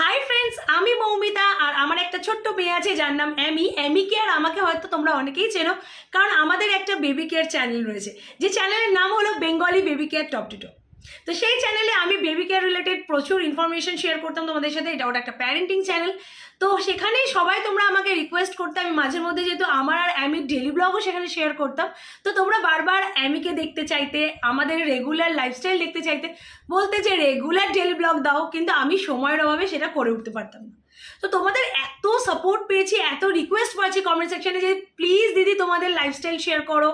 Hi friends আমি মৌমিতা আর আমার একটা ছোট্ট মেয়ে আছে যার নাম অ্যামি অ্যামি কেয়ার আমাকে হয়তো তোমরা অনেকেই চেনো কারণ আমাদের একটা বেবি কেয়ার চ্যানেল রয়েছে। যে চ্যানেলের নাম হলো Bengali baby care top to toe সেই চ্যানেলে আমি বেবি কেয়ার রিলেটেড প্রচুর ইনফরমেশন শেয়ার করতাম তোমাদের সাথে। এটা ওটা একটা প্যারেন্টিং চ্যানেল তো সেখানে সবাই তোমরা আমাকে রিকোয়েস্ট করতে। আমি মাঝে মধ্যে যেহেতু আমার আর অ্যামির ডেলি ব্লগও সেখানে শেয়ার করতাম। তো তোমরা বারবার অ্যামিকে দেখতে চাইতে, আমাদের রেগুলার লাইফস্টাইল দেখতে চাইতে, বলতে যে রেগুলার ডেলি ব্লগ দাও, কিন্তু আমি সময়ের অভাবে সেটা করে উঠতে পারতাম না। তো তোমাদের এত সাপোর্ট পেয়েছি, এত রিকোয়েস্ট পাচ্ছি কমেন্ট সেকশনে যে প্লিজ দিদি তোমাদের লাইফস্টাইল শেয়ার করো,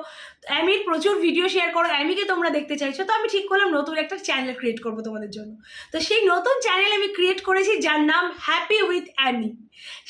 অ্যামির প্রচুর ভিডিও শেয়ার করো, অ্যামিকে তোমরা দেখতে চাইছো, তো আমি ঠিক করলাম নতুন একটা চ্যানেল ক্রিয়েট করব তোমাদের জন্য। তো সেই নতুন চ্যানেল আমি ক্রিয়েট করেছি যার নাম হ্যাপি উইথ অ্যামি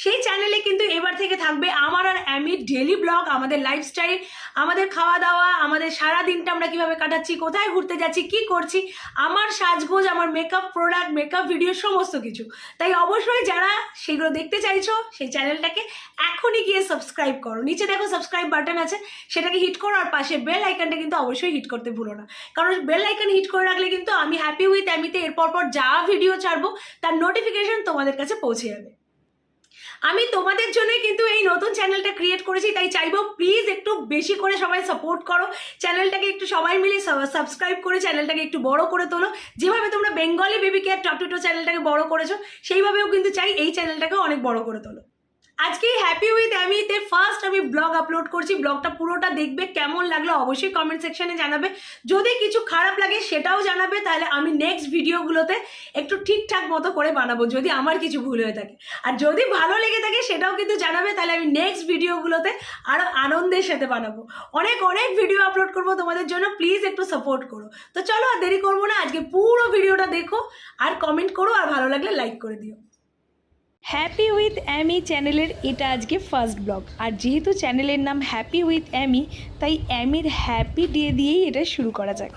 সেই চ্যানেলে কিন্তু এবার থেকে থাকবে আমার আর অ্যামির ডেলি ব্লগ আমাদের লাইফস্টাইল আমাদের খাওয়া দাওয়া আমাদের সারা দিনটা আমরা কীভাবে কাটাচ্ছি, কোথায় ঘুরতে যাচ্ছি, কি করছি, আমার সাজগোজ, আমার মেকআপ প্রোডাক্ট মেকআপ ভিডিও সমস্ত কিছু। তাই অবশ্যই যারা সেগুলো দেখতে চাইছো, সেই চ্যানেলটাকে এখনই গিয়ে সাবস্ক্রাইব করো। নিচে দেখো সাবস্ক্রাইব বাটন আছে, সেটাকে হিট করো আর পাশে বেল আইকনটা কিন্তু অবশ্যই হিট করতে ভুলো না। কারণ বেল আইকন হিট করে রাখলে কিন্তু আমি হ্যাপি উইথ অ্যামিতে এরপর পর যা ভিডিও ছাড়বো, তার নোটিফিকেশন তোমাদের কাছে পৌঁছে যাবে। আমি তোমাদের জন্যই কিন্তু এই নতুন চ্যানেলটা ক্রিয়েট করেছি, তাই চাইব প্লিজ একটু বেশি করে সবাই সাপোর্ট করো। চ্যানেলটাকে একটু সবাই মিলে সাবস্ক্রাইব করে চ্যানেলটাকে একটু বড় করে তোলো। যেভাবে তোমরা Bengali baby care top to চ্যানেলটাকে বড় করেছ, সেইভাবেও কিন্তু চাই এই চ্যানেলটাকে অনেক বড় করে তোলো। আজকে হ্যাপি উইথ অ্যামিতে ফার্স্ট আমি ব্লগ আপলোড করছি। ব্লগটা পুরোটা দেখবে, কেমন লাগল অবশ্যই কমেন্ট সেকশনে জানাবে। যদি কিছু খারাপ লাগে সেটাও জানাবে, তাহলে আমি নেক্সট ভিডিওগুলোতে একটু ঠিকঠাক মতো করে বানাবো, যদি আমার কিছু ভুল হয়ে থাকে। আর যদি ভালো লেগে থাকে সেটাও কিন্তু জানাবে, তাহলে আমি নেক্সট ভিডিওগুলোতে আরও আনন্দের সাথে বানাবো। অনেক অনেক ভিডিও আপলোড করব তোমাদের জন্য প্লিজ একটু সাপোর্ট করো। তো চলো আর দেরি করব না, আজকে পুরো ভিডিওটা দেখো, আর কমেন্ট করো, আর ভালো লাগলে লাইক করে দিও। হ্যাপি উইথ অ্যামি চ্যানেলের এটা আজকে ফার্স্ট ব্লগ আর যেহেতু চ্যানেলের নাম হ্যাপি উইথ অ্যামি তাই অ্যামির হ্যাপি ডে দিয়েই এটা শুরু করা যাক।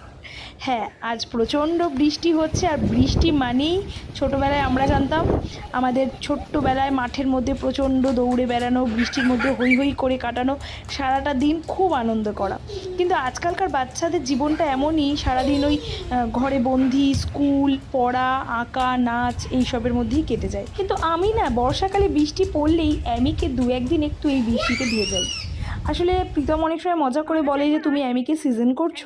হ্যাঁ আজ প্রচণ্ড বৃষ্টি হচ্ছে আর বৃষ্টি মানেই ছোটোবেলায় আমরা জানতাম আমাদের ছোট্টবেলায় মাঠের মধ্যে প্রচণ্ড দৌড়ে বেড়ানো, বৃষ্টির মধ্যে হই হই করে কাটানো, সারাটা দিন খুব আনন্দ করা। কিন্তু আজকালকার বাচ্চাদের জীবনটা এমনই, সারাদিন ওই ঘরে বন্দি, স্কুল, পড়া, আঁকা, নাচ এইসবের মধ্যেই কেটে যায়। কিন্তু আমি না, বর্ষাকালে বৃষ্টি পড়লেই অ্যামিকে দু একদিন একটু এই বৃষ্টিতে দিয়ে যাই। আসলে প্রীতম অনেক সময় মজা করে বলে যে, তুমি অ্যামিকে সিজন করছ।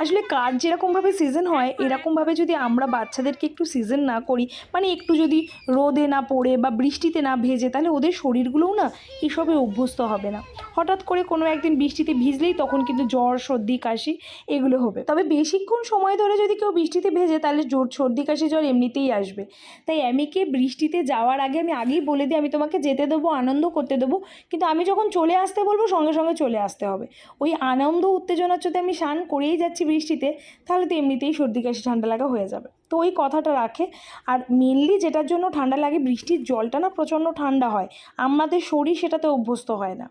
আসলে কার যেরকমভাবে সিজন হয় এরকমভাবে যদি আমরা বাচ্চাদেরকে একটু সিজন না করি মানে একটু যদি রোদে না পড়ে বা বৃষ্টিতে না ভেজে তাহলে ওদের শরীরগুলোও না এসবে অভ্যস্ত হবে না। হঠাৎ করে কোনো একদিন বৃষ্টিতে ভিজলেই তখন কিন্তু জ্বর সর্দি কাশি এগুলো হবে। তবে বেশিক্ষণ সময় ধরে যদি কেউ বৃষ্টিতে ভেজে তাহলে জোর সর্দি কাশি জ্বর এমনিতেই আসবে। তাই অ্যামিকে বৃষ্টিতে যাওয়ার আগে আমি আগেই বলে দিই আমি তোমাকে যেতে দেবো আনন্দ করতে দেবো কিন্তু আমি যখন চলে আসতে বলব সঙ্গে সঙ্গে চলে আসতে হবে। ওই আনন্দ উত্তেজনার যদি আমি স্নান করেই যাচ্ছি বৃষ্টিতে, তাহলে তো এমনিতেই সর্দি কাশি, ঠান্ডা লাগা হয়ে যাবে। তো ওই কথাটা রাখে। আর মেনলি যেটার জন্য ঠান্ডা লাগে, বৃষ্টির জলটা না প্রচণ্ড ঠান্ডা হয়। আমাদের শরীর সেটাতে অভ্যস্ত হয় না।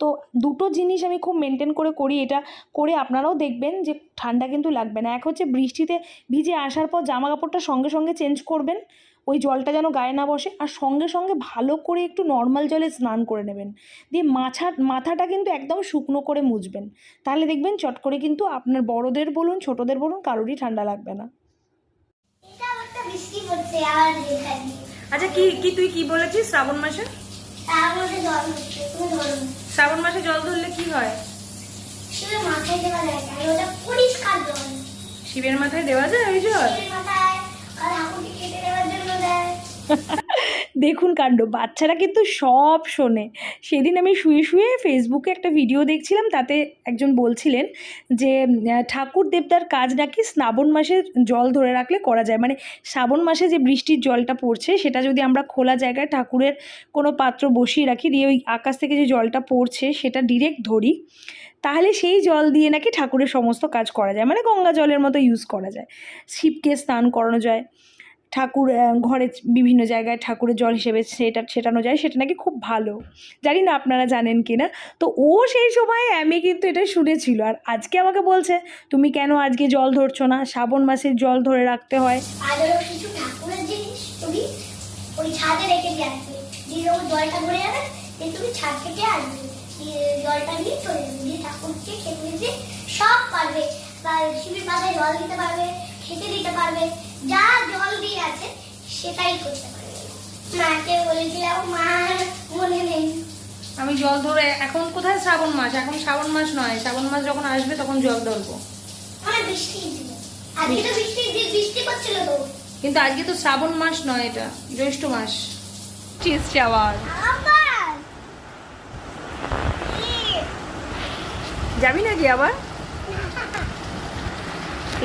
তো দুটো জিনিস আমি খুব মেনটেন করে করি, এটা করে আপনারাও দেখবেন যে ঠান্ডা কিন্তু লাগবে না। এক হচ্ছে বৃষ্টিতে ভিজে আসার পর জামা কাপড়টা সঙ্গে সঙ্গে চেঞ্জ করবেন। ওই জলটা যেন গায়ে না বসে আর সঙ্গে সঙ্গে ভালো করে একটু নর্মাল জলে স্নান করে নেবেন। দিয়ে মাথা মাথাটা কিন্তু একদম শুকনো করে মুছবেন। তাহলে দেখবেন চট করে কিন্তু আপনার বড়দের বলুন ছোটদের বলুন কারোরই ঠান্ডা লাগবে না। আচ্ছা কি কি তুই কি বলেছিস শ্রাবণ মাসে? শ্রাবণ মাসে জল ধরলে কি হয়? শুধু মাথায় দেওয়া যায় ওটা পরিষ্কার জল। শিবের মাথায় দেওয়া যায় ওই জল? মাথায় দেখুন কাণ্ড, বাচ্চারা কিন্তু সব শোনে। সেদিন আমি শুয়ে শুয়ে ফেসবুকে একটা ভিডিও দেখছিলাম, তাতে একজন বলছিলেন যে ঠাকুর দেবতার কাজ নাকি শ্রাবণ মাসে জল ধরে রাখলে করা যায়। মানে শ্রাবণ মাসে যে বৃষ্টির জলটা পড়ছে, সেটা যদি আমরা খোলা জায়গায় ঠাকুরের কোনো পাত্র বসিয়ে রাখি, দিয়ে ওই আকাশ থেকে যে জলটা পড়ছে, সেটা ডিরেক্ট ধরি। তাহলে সেই জল দিয়ে নাকি ঠাকুরের সমস্ত কাজ করা যায় মানে গঙ্গা জলের মতো ইউজ করা যায়। শিবকে স্নান করানো যায়, ঠাকুর ঘরে বিভিন্ন জায়গায় ঠাকুরের জল হিসেবে সেটা, ছেটানো যায়, সেটা নাকি খুব ভালো। জানি না আপনারা জানেন কি না তো ও সেই সময় আমি কিন্তু এটা শুনেছিল, আর আজকে আমাকে বলছে, তুমি কেন আজকে জল ধরছো না? শ্রাবণ মাসের জল ধরে রাখতে হয়। ওই ছাদে রেখে দিয়ে আসবে যখন জলটা ভরে যাবে তুমি ছাদ থেকে আসবে জলটা নিয়ে চলে যাবে। দিয়ে ঠাকুরকে খেতে দিতে সব পারবে। শিবের পাতায় জল দিতে পারবে খেতে দিতে পারবে। যা জল দিয়ে আছে সেটাই করতে পারি মাকে বলেছিলাম মা মনে নেই। আমি জল ধরে এখন কোথায় শ্রাবণ মাস? এখন শ্রাবণ মাস নয়। শ্রাবণ মাস যখন আসবে তখন জল ধরবো। আমার বৃষ্টি আজকে তো বৃষ্টি বৃষ্টি করছিল তো। কিন্তু আজকে তো শ্রাবণ মাস নয় এটা জ্যৈষ্ঠ মাস। চিজ চাওয়ার আবার যাবি নাকি আবার?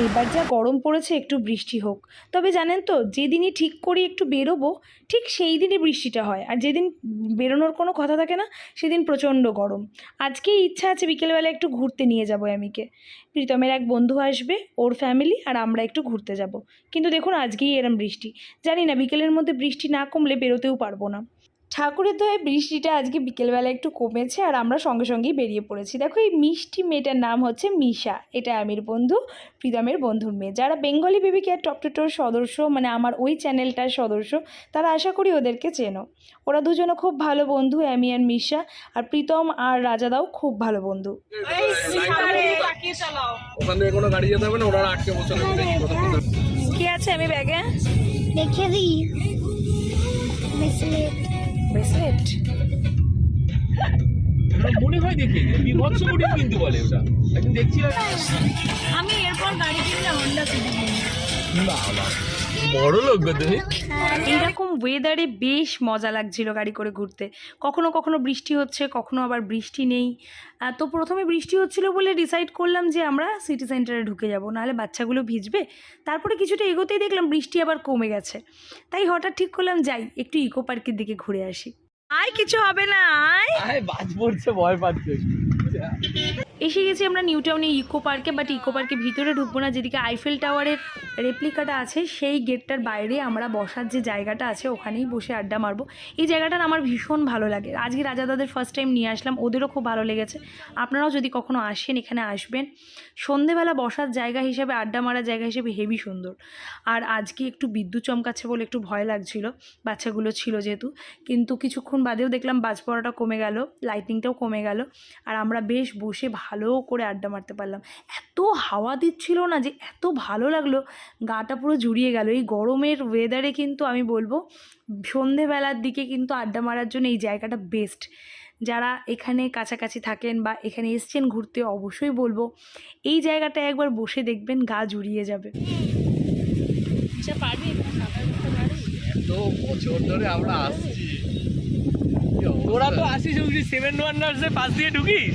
এবার যা গরম পড়েছে, একটু বৃষ্টি হোক। তবে জানেন তো, যেদিনই ঠিক করি একটু বেরোবো, ঠিক সেই দিনই বৃষ্টিটা হয়। আর যেদিন বেরোনোর কোনো কথা থাকে না, সেদিন প্রচণ্ড গরম। আজকেই ইচ্ছা আছে বিকেলবেলা একটু ঘুরতে নিয়ে যাব আমিকে প্রীতমের এক বন্ধু আসবে, ওর ফ্যামিলি আর আমরা একটু ঘুরতে যাব। কিন্তু দেখুন, আজকেই এরম বৃষ্টি। জানি না, বিকেলের মধ্যে বৃষ্টি না কমলে বেরোতেও পারব না। ঠাকুরের দয়ে বৃষ্টিটা আজকে বিকেলবেলা একটু কমেছে আর আমরা সঙ্গে সঙ্গেই বেরিয়ে পড়েছি। দেখো এই মিষ্টি মেয়েটার নাম হচ্ছে মিশা। এটা আমির বন্ধু প্রীতমের বন্ধুর মেয়ে। যারা বেঙ্গলি বেবি কেয়ার টপ টুটোর সদস্য মানে আমার ওই চ্যানেলটার সদস্য তারা আশা করি ওদেরকে চেনো। ওরা দুজনে খুব ভালো বন্ধু অ্যামি আর মিশা। আর প্রীতম আর রাজাদাও খুব ভালো বন্ধু। ওখান থেকে কোনো গাড়ি যেতে হবে না ওরা আটকে বসে রয়েছে। দেখি কতক্ষণ ধরে। কি আছে আমি ব্যাগে? দেখে দিই। ব্রেসলেট মনে হয় দেখি বিভৎস কোটিং কিন্তু বলে ওটা। একদিন দেখছিলাম আমি এরপর গাড়ি কিনলে হন্ডা সিটি না না। বড় লোক গো তুমি। এইরকম ওয়েদারে বেশ মজা লাগছিল গাড়ি করে ঘুরতে। কখনো কখনো বৃষ্টি হচ্ছে কখনো আবার বৃষ্টি নেই। তো প্রথমে বৃষ্টি হচ্ছিল বলে ডিসাইড করলাম যে আমরা সিটি সেন্টারে ঢুকে যাব নাহলে বাচ্চাগুলো ভিজবে। তারপরে কিছুটা এগোতেই দেখলাম বৃষ্টি আবার কমে গেছে। তাই হঠাৎ ঠিক করলাম যাই একটু ইকো পার্কের দিকে ঘুরে আসি। আয় কিছু হবে না আয়। আয় বাজ পড়ছে ভয় পাচ্ছে এসে গেছি আমরা নিউ টাউনে ইকো পার্কে বাট ইকো পার্কে ভিতরে ঢুকবো না। যেদিকে আইফেল টাওয়ারের রেপ্লিকাটা আছে, সেই গেটটার বাইরে আমরা বসার যে জায়গাটা আছে, ওখানেই বসে আড্ডা মারবো। এই জায়গাটা আমার ভীষণ ভালো লাগে। আজকে রাজাদাদের ফার্স্ট টাইম নিয়ে আসলাম, ওদেরও খুব ভালো লেগেছে। আপনারাও যদি কখনো আসেন, এখানে আসবেন। সন্ধেবেলা বসার জায়গা হিসেবে, আড্ডা মারার জায়গা হিসেবে হেভি সুন্দর। আর আজকে একটু বিদ্যুৎ চমকাচ্ছে বলে একটু ভয় লাগছিল, বাচ্চাগুলো ছিল যেহেতু। কিন্তু কিছুক্ষণ বাদেও দেখলাম বাজ পড়াটা কমে গেল লাইটিংটাও কমে গেল। আর আমরা বেশ বসে ভালো করে আড্ডা মারতে পারলাম। এত হাওয়া দিচ্ছিল না যে এত ভালো লাগল গাটা পুরো জুড়িয়ে গেল। এই গরমের ওয়েদারে কিন্তু আমি বলব সন্ধেবেলার দিকে কিন্তু আড্ডা মারার জন্য এই জায়গাটা বেস্ট যারা এখানে কাছাকাছি থাকেন বা এখানে এসছেন ঘুরতে অবশ্যই বলব এই জায়গাটা একবার বসে দেখবেন গা জুড়িয়ে যাবে। এত বছর ধরে আমরা আসছি। তোরা তো আসিস সেভেন ওয়ান্ডার্সের পাশ দিয়ে ঢুকিস?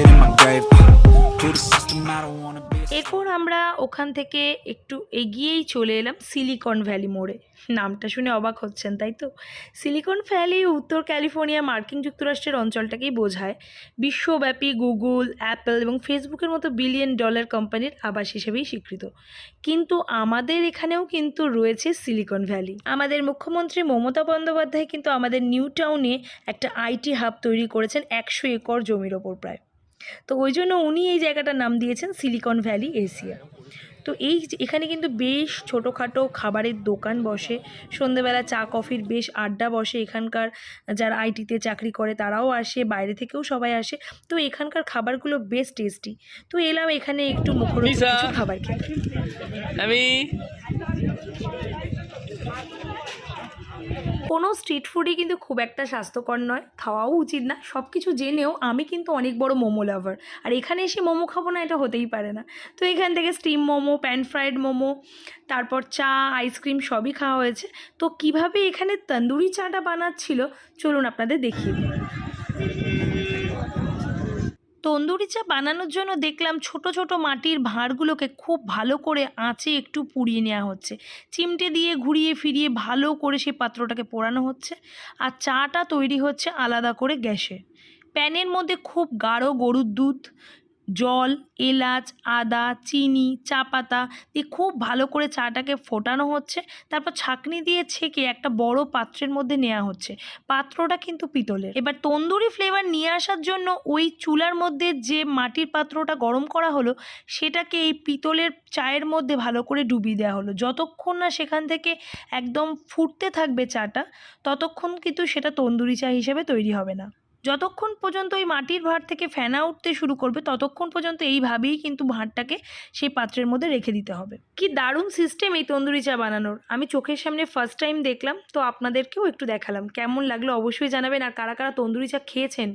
এরপর আমরা ওখান থেকে একটু এগিয়েই চলে এলাম সিলিকন ভ্যালি মোড়ে। নামটা শুনে অবাক হচ্ছেন, তাই তো? সিলিকন ভ্যালি উত্তর ক্যালিফোর্নিয়া মার্কিন যুক্তরাষ্ট্রের অঞ্চলটাকেই বোঝায়। বিশ্বব্যাপী গুগল, অ্যাপল এবং ফেসবুকের মতো বিলিয়ন ডলার কোম্পানির আবাস হিসেবেই স্বীকৃত। কিন্তু আমাদের এখানেও কিন্তু রয়েছে সিলিকন ভ্যালি। আমাদের মুখ্যমন্ত্রী মমতা বন্দ্যোপাধ্যায় কিন্তু আমাদের নিউ টাউনে একটা আইটি হাব তৈরি করেছেন একশো একর জমির ওপর প্রায়। তো ওই জন্য উনি এই জায়গাটার নাম দিয়েছেন সিলিকন ভ্যালি এশিয়া তো এই এখানে কিন্তু বেশ ছোটোখাটো খাবারের দোকান বসে। সন্ধেবেলা চা কফির বেশ আড্ডা বসে এখানকার যারা আইটিতে চাকরি করে তারাও আসে বাইরে থেকেও সবাই আসে। তো এখানকার খাবারগুলো বেশ টেস্টি। তো এলাম এখানে একটু। কিছু খাবার খেতে। আমি কোনো স্ট্রিট ফুডই কিন্তু খুব একটা স্বাস্থ্যকর নয়, খাওয়াও উচিত না। সব কিছু জেনেও আমি কিন্তু অনেক বড় মোমো লাভার আর এখানে এসে মোমো খাব না, এটা হতেই পারে না। তো এখান থেকে steam momo pan fried momo, তারপর চা আইসক্রিম সবই খাওয়া হয়েছে। তো কীভাবে এখানে তন্দুরি চাটা বানাচ্ছিল, চলুন আপনাদের দেখিয়ে দিই। তন্দুরি চা বানানোর জন্য দেখলাম ছোট ছোট মাটির ভাঁড়গুলোকে খুব ভালো করে আঁচে একটু পুড়িয়ে নেওয়া হচ্ছে। চিমটে দিয়ে ঘুরিয়ে ফিরিয়ে ভালো করে সেই পাত্রটাকে পোড়ানো হচ্ছে আর চাটা তৈরি হচ্ছে আলাদা করে গ্যাসে। প্যানের মধ্যে খুব গাঢ় গরুর দুধ জল, এলাচ, আদা, চিনি, চা পাতা দিয়ে খুব ভালো করে চাটাকে ফোটানো হচ্ছে। তারপর ছাঁকনি দিয়ে ছেঁকে একটা বড় পাত্রের মধ্যে নেওয়া হচ্ছে। পাত্রটা কিন্তু পিতলের। এবার তন্দুরি ফ্লেভার নিয়ে আসার জন্য ওই চুলার মধ্যে যে মাটির পাত্রটা গরম করা হলো, সেটাকে এই পিতলের চায়ের মধ্যে ভালো করে ডুবিয়ে দেওয়া হলো। যতক্ষণ না সেখান থেকে একদম ফুটতে থাকবে চাটা, ততক্ষণ কিন্তু সেটা তন্দুরি চা হিসেবে তৈরি হবে না। যতক্ষণ পর্যন্ত ওই মাটির ভাঁড় থেকে ফেনা উঠতে শুরু করবে, ততক্ষণ পর্যন্ত এইভাবেই কিন্তু ভাঁড়টাকে সেই পাত্রের মধ্যে রেখে দিতে হবে। কি দারুণ সিস্টেম এই তন্দুরি চা বানানোর। আমি চোখের সামনে ফার্স্ট টাইম দেখলাম, তো আপনাদেরকেও একটু দেখালাম। কেমন লাগল অবশ্যই জানাবেন, আর কারা কারা তন্দুরি চা খেয়েছেন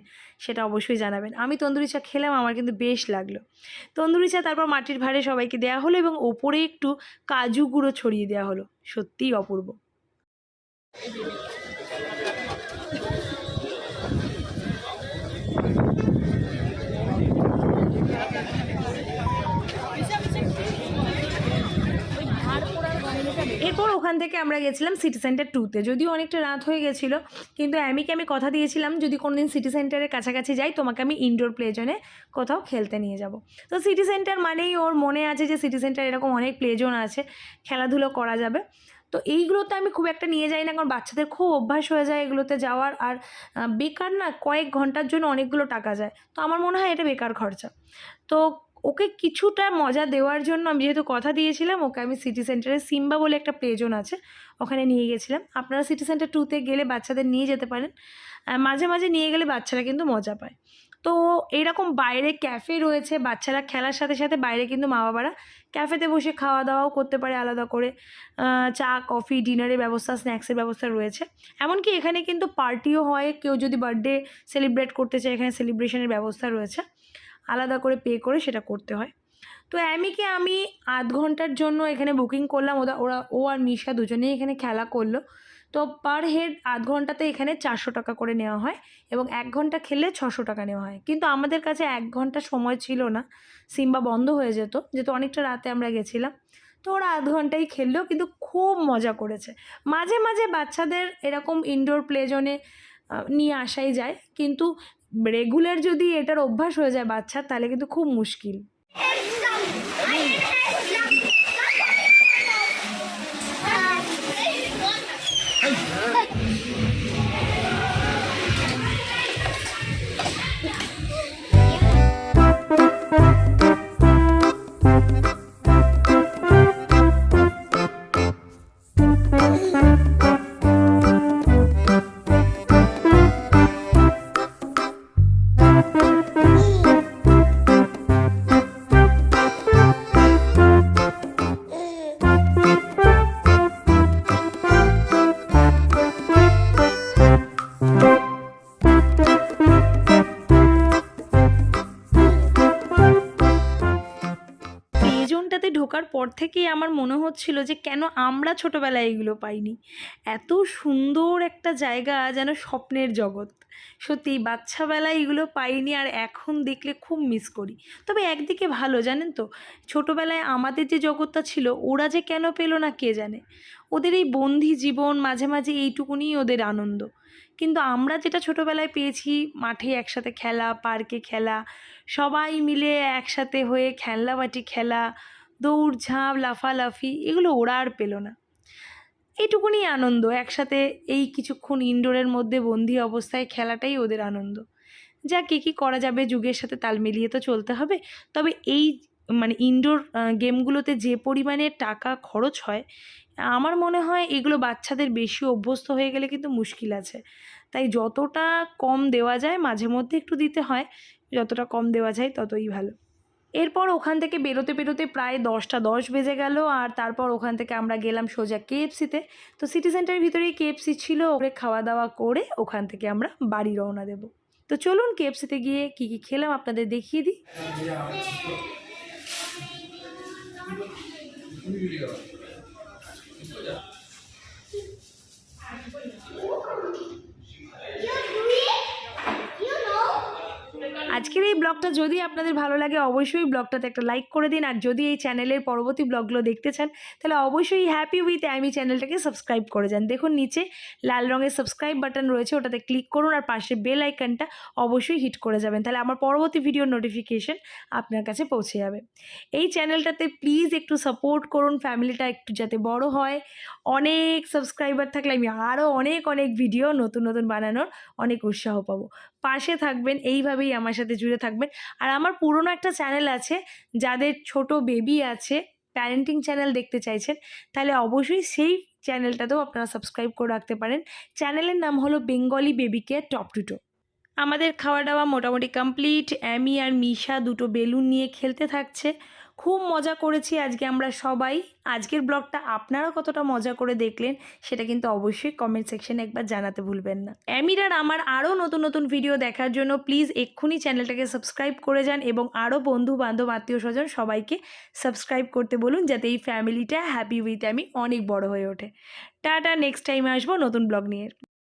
সেটা অবশ্যই জানাবেন। আমি তন্দুরি চা খেলাম, আমার কিন্তু বেশ লাগল। তন্দুরি চা তারপর মাটির ভাঁড়ে সবাইকে দেওয়া হলো এবং ওপরে একটু কাজু গুঁড়ো ছড়িয়ে দেওয়া হলো। সত্যিই অপূর্ব। থেকে আমরা গেছিলাম সিটি সেন্টার টুতে যদিও অনেকটা রাত হয়ে গেছিল, কিন্তু অ্যামিকে আমি কথা দিয়েছিলাম, যদি কোনো দিন সিটি সেন্টারের কাছাকাছি যাই, তোমাকে আমি ইনডোর প্লে জোনে কোথাও খেলতে নিয়ে যাব। তো সিটি সেন্টার মানেই ওর মনে আছে যে সিটি সেন্টার এরকম অনেক প্লে জোন আছে, খেলাধুলো করা যাবে। তো এইগুলোতে আমি খুব একটা নিয়ে যাই না, কারণ বাচ্চাদের খুব অভ্যাস হয়ে যায় এগুলোতে যাওয়ার, আর বেকার না, কয়েক ঘণ্টার জন্য অনেকগুলো টাকা যায়। তো আমার মনে হয় এটা বেকার খরচা। তো ওকে কিছুটা মজা দেওয়ার জন্য আমি যেহেতু কথা দিয়েছিলাম, ওকে আমি সিটি সেন্টারে সিম্বা বলে একটা প্লেজন আছে, ওখানে নিয়ে গেছিলাম। আপনারা সিটি সেন্টার টুতে গেলে বাচ্চাদের নিয়ে যেতে পারেন। মাঝে মাঝে নিয়ে গেলে বাচ্চারা কিন্তু মজা পায়। তো এইরকম বাইরে ক্যাফে রয়েছে, বাচ্চারা খেলার সাথে সাথে বাইরে কিন্তু মা বাবারা ক্যাফেতে বসে খাওয়া দাওয়াও করতে পারে আলাদা করে। চা কফি ডিনারের ব্যবস্থা স্ন্যাক্সের ব্যবস্থা রয়েছে। এমনকি এখানে কিন্তু পার্টিও হয়, কেউ যদি বার্থডে সেলিব্রেট করতে চায়, এখানে সেলিব্রেশনের ব্যবস্থা রয়েছে। আলাদা করে পে করে সেটা করতে হয়। তো অ্যামিকে আমি আধ ঘণ্টার জন্য এখানে বুকিং করলাম, ওরা ওরা, ও আর মিশা দুজনেই এখানে খেলা করল। তো পার হেড আধ ঘন্টাতে এখানে চারশো টাকা করে নেওয়া হয় এবং এক ঘণ্টা খেললে ছশো টাকা নেওয়া হয়। কিন্তু আমাদের কাছে এক ঘণ্টা সময় ছিল না, সিম্বা বন্ধ হয়ে যেত, যেহেতু অনেকটা রাতে আমরা গেছিলাম। তো ওরা আধ ঘন্টাই খেললো, কিন্তু খুব মজা করেছে। মাঝে মাঝে বাচ্চাদের এরকম ইনডোর প্লে জোনে নিয়ে আসাই যায়, কিন্তু রেগুলার যদি এটার অভ্যাস হয়ে যায় বাচ্চার তাহলে কিন্তু খুব মুশকিল। থেকেই আমার মনে হচ্ছিল যে কেন আমরা ছোটোবেলায় এগুলো পাইনি? এত সুন্দর একটা জায়গা যেন স্বপ্নের জগৎ। সত্যি বাচ্চাবেলায় এগুলো পাইনি আর এখন দেখলে খুব মিস করি। তবে একদিকে ভালো, জানেন তো? ছোটোবেলায় আমাদের যে জগৎটা ছিল, ওরা যে কেন পেল না কে জানে? ওদের এই বন্দি জীবন, মাঝে মাঝে এইটুকুনি ওদের আনন্দ। কিন্তু আমরা যেটা ছোটোবেলায় পেয়েছি, মাঠে একসাথে খেলা, পার্কে খেলা, সবাই মিলে একসাথে হয়ে খেলনাবাটি খেলা দৌড়ঝাঁপ, লাফালাফি, এগুলো ওরা আর পেল না। এইটুকুনি আনন্দ, একসাথে এই কিছুক্ষণ ইনডোরের মধ্যে বন্দি অবস্থায় খেলাটাই ওদের আনন্দ। যা কী কী করা যাবে যুগের সাথে তাল মিলিয়ে তো চলতে হবে। তবে এই মানে ইনডোর গেমগুলোতে যে পরিমাণে টাকা খরচ হয়, আমার মনে হয় এগুলো বাচ্চাদের বেশি অভ্যস্ত হয়ে গেলে কিন্তু মুশকিল আছে। তাই যতটা কম দেওয়া যায়, মাঝে মধ্যে একটু দিতে হয়, যতটা কম দেওয়া যায় ততই ভালো। এরপর ওখান থেকে বেরোতে বেরোতে প্রায় দশটা দশ বেজে গেল আর তারপর ওখান থেকে আমরা গেলাম সোজা কেএফসিতে। তো সিটি সেন্টারের ভিতরেই কেএফসি ছিল ওরে খাওয়া দাওয়া করে ওখান থেকে আমরা বাড়ি রওনা দেব। তো চলুন কেএফসিতে গিয়ে কি কি খেলাম আপনাদের দেখিয়ে দিই। আজকের এই ব্লগটা যদি আপনাদের ভালো লাগে, অবশ্যই ব্লগটাতে একটা লাইক করে দিন। আর যদি এই চ্যানেলের পরবর্তী ব্লগগুলো দেখতে চান, তাহলে অবশ্যই হ্যাপি উইথ অ্যামি চ্যানেলটাকে সাবস্ক্রাইব করে যান। দেখুন, নিচে লাল রঙের সাবস্ক্রাইব বাটন রয়েছে, ওটাতে ক্লিক করুন আর পাশে বেল আইকনটা অবশ্যই হিট করে যাবেন। তাহলে আমার পরবর্তী ভিডিওর নোটিফিকেশন আপনার কাছে পৌঁছে যাবে। এই চ্যানেলটাতে প্লিজ একটু সাপোর্ট করুন ফ্যামিলিটা একটু যাতে বড় হয়। অনেক সাবস্ক্রাইবার থাকলে আমি আরও অনেক অনেক ভিডিও নতুন নতুন বানানোর অনেক উৎসাহ পাবো। পাশে থাকবেন, এইভাবেই আমার সাথে জুড়ে থাকবেন। আর আমার পুরনো একটা চ্যানেল আছে, যাদের ছোট বেবি আছে প্যারেন্টিং চ্যানেল দেখতে চাইছেন, তাহলে অবশ্যই সেই চ্যানেলটাতেও আপনারা সাবস্ক্রাইব করে রাখতে পারেন। চ্যানেলের নাম হলো Bengali baby care top to toe. আমাদের খাওয়া দাওয়া মোটামুটি কমপ্লিট অ্যামি আর মিশা দুটো বেলুন নিয়ে খেলতে থাকছে। খুব মজা করেছি আজকে আমরা সবাই। আজকের ব্লগটা আপনারা কতটা মজা করে দেখলেন, সেটা কিন্তু অবশ্যই কমেন্ট সেকশনে একবার জানাতে ভুলবেন না। অ্যামিরার আমার আরও নতুন নতুন ভিডিও দেখার জন্য প্লিজ এক্ষুনি চ্যানেলটাকে সাবস্ক্রাইব করে যান এবং আরও বন্ধু বান্ধব আত্মীয় স্বজন সবাইকে সাবস্ক্রাইব করতে বলুন, যাতে এই ফ্যামিলিটা হ্যাপি উইথ আমি অনেক বড় হয়ে ওঠে। টাটা নেক্সট টাইম আসব নতুন ব্লগ নিয়ে।